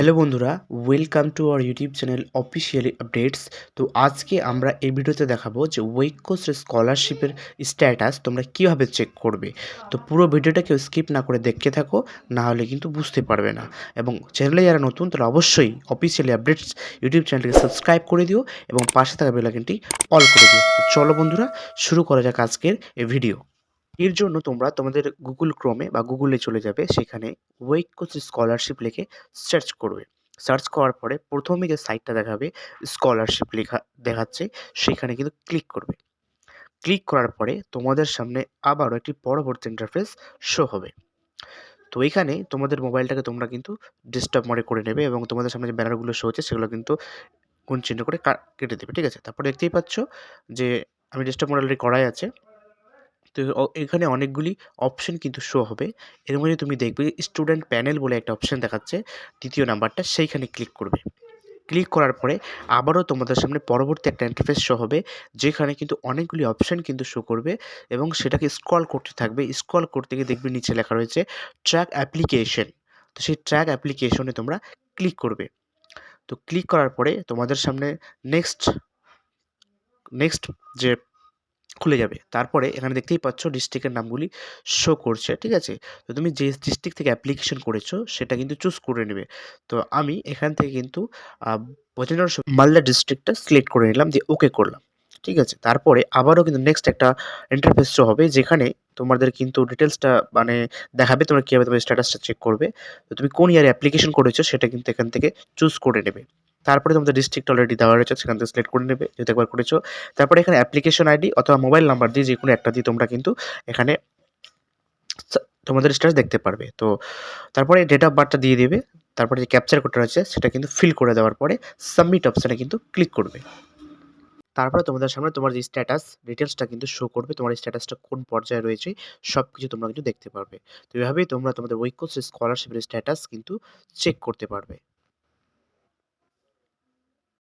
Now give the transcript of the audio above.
Hello বন্ধুরা welcome to our YouTube channel officially updates তো আজকে আমরা এই ভিডিওতে দেখাবো যে ওয়েকোস স্কলারশিপের স্ট্যাটাস তোমরা কীভাবে চেক করবে। তো পুরো ভিডিওটা কেউ স্কিপ না করে দেখতে থাকো, না হলে কিন্তু বুঝতে পারবে না। এবং চ্যানেলে যারা নতুন, তারা অবশ্যই অফিসিয়ালি আপডেটস ইউটিউব চ্যানেলটিকে সাবস্ক্রাইব করে দিও এবং পাশে থাকা বেলাইকনটি অল করে দিও। চলো বন্ধুরা, শুরু করা যাক আজকের এই ভিডিও এর জন্য তোমরা তোমাদের গুগল ক্রোমে বা গুগলে চলে যাবে, সেখানে ওয়েকোস স্কলারশিপ লিখে সার্চ করবে। সার্চ করার পরে প্রথমে যে সাইটটা দেখাবে স্কলারশিপ লেখা, দেখাচ্ছে, সেখানে কিন্তু ক্লিক করবে। ক্লিক করার পরে তোমাদের সামনে আবারও একটি পরবর্তী ইন্টারফেস শো হবে। তো এখানে তোমাদের মোবাইলটাকে তোমরা কিন্তু ডিস্টার্ব মোডে করে নেবে এবং তোমাদের সামনে যে ব্যানারগুলো শো হচ্ছে, সেগুলো কিন্তু কোন চিহ্ন করে কেটে দেবে, ঠিক আছে? তারপরে দেখতেই পাচ্ছ যে আমি ডিস্টার্ব মোড করাই আছে। তো এখানে অনেকগুলি অপশন কিন্তু শো হবে। এর মধ্যে তুমি দেখবে স্টুডেন্ট প্যানেল বলে একটা অপশন দেখাচ্ছে, দ্বিতীয় নাম্বারটা সেইখানে ক্লিক করবে। ক্লিক করার পরে আবারও তোমাদের সামনে পরবর্তী একটা ইন্টারফেস শো হবে, যেখানে কিন্তু অনেকগুলি অপশন কিন্তু শো করবে এবং সেটাকে স্ক্রল করতে থাকবে। স্ক্রল করতে গিয়ে দেখবে নিচে লেখা রয়েছে ট্র্যাক অ্যাপ্লিকেশন তো সেই ট্র্যাক অ্যাপ্লিকেশনে তোমরা ক্লিক করবে। তো ক্লিক করার পরে তোমাদের সামনে নেক্সট নেক্সট যে খুলে যাবে। তারপরে এখানে দেখতেই পাচ্ছ ডিস্ট্রিক্টের নামগুলি শো করছে, ঠিক আছে? তো তুমি যে ডিস্ট্রিক্ট থেকে অ্যাপ্লিকেশন করেছ, সেটা কিন্তু চুজ করে নেবে। তো আমি এখান থেকে কিন্তু বচেন্দ্র মালদা ডিস্ট্রিক্টটা সিলেক্ট করে নিলাম, দিয়ে ওকে করলাম, ঠিক আছে? তারপরে আবারও কিন্তু নেক্সট একটা ইন্টারফেস শো হবে, যেখানে তোমাদের কিন্তু ডিটেলসটা মানে দেখাবে, তোমরা কীভাবে তোমার স্ট্যাটাসটা চেক করবে। তো তুমি কোন ইয়ারে অ্যাপ্লিকেশন করেছ, সেটা কিন্তু এখান থেকে চুজ করে নেবে। তারপরে তোমাদের ডিস্ট্রিক্ট অলরেডি দেওয়া রয়েছে, সেখান থেকে সিলেক্ট করে নেবে যেহেতু একবার করেছ। তারপরে এখানে অ্যাপ্লিকেশন আইডি অথবা মোবাইল নাম্বার দিয়ে যে কোনো একটা দিয়ে তোমরা কিন্তু এখানে তোমাদের স্ট্যাটাস দেখতে পারবে। তো তারপরে ডেট অফ বার্থটা দিয়ে দেবে, তারপরে যে ক্যাপচার কোডটা রয়েছে, সেটা কিন্তু ফিল করে দেওয়ার পরে সাবমিট অপশানে কিন্তু ক্লিক করবে। তারপরে তোমাদের সামনে তোমার যে স্ট্যাটাস ডিটেলসটা কিন্তু শো করবে, তোমার স্ট্যাটাসটা কোন পর্যায়ে রয়েছে সব কিছু তোমরা কিন্তু দেখতে পারবে। তো এভাবেই তোমরা তোমাদের ঐক্য স্কলারশিপের স্ট্যাটাস কিন্তু চেক করতে পারবে।